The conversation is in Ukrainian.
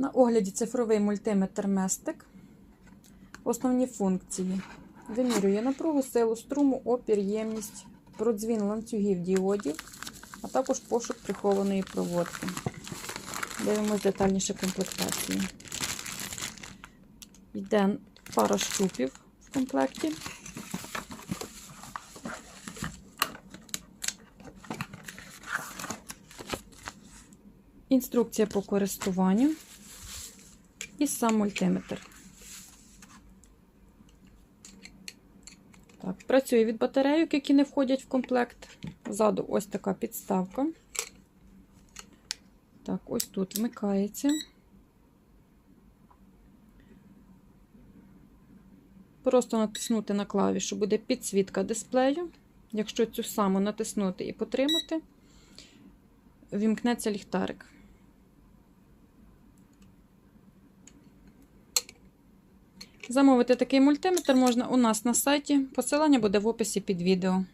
На огляді цифровий мультиметр Местик. Основні функції. Вимірює напругу, силу струму, опір, ємність, продзвін ланцюгів діодів, а також пошук прихованої проводки. Дивимось детальніше комплектацію. Йде пара щупів в комплекті. Інструкція по користуванню і сам мультиметр. Так, працює від батарейок, які не входять в комплект. Ззаду ось така підставка. Так, ось тут вмикається. Просто натиснути на клавішу буде підсвітка дисплею. Якщо цю саму натиснути і потримати, вімкнеться ліхтарик. Замовити такий мультиметр можна у нас на сайті. Посилання буде в описі під відео.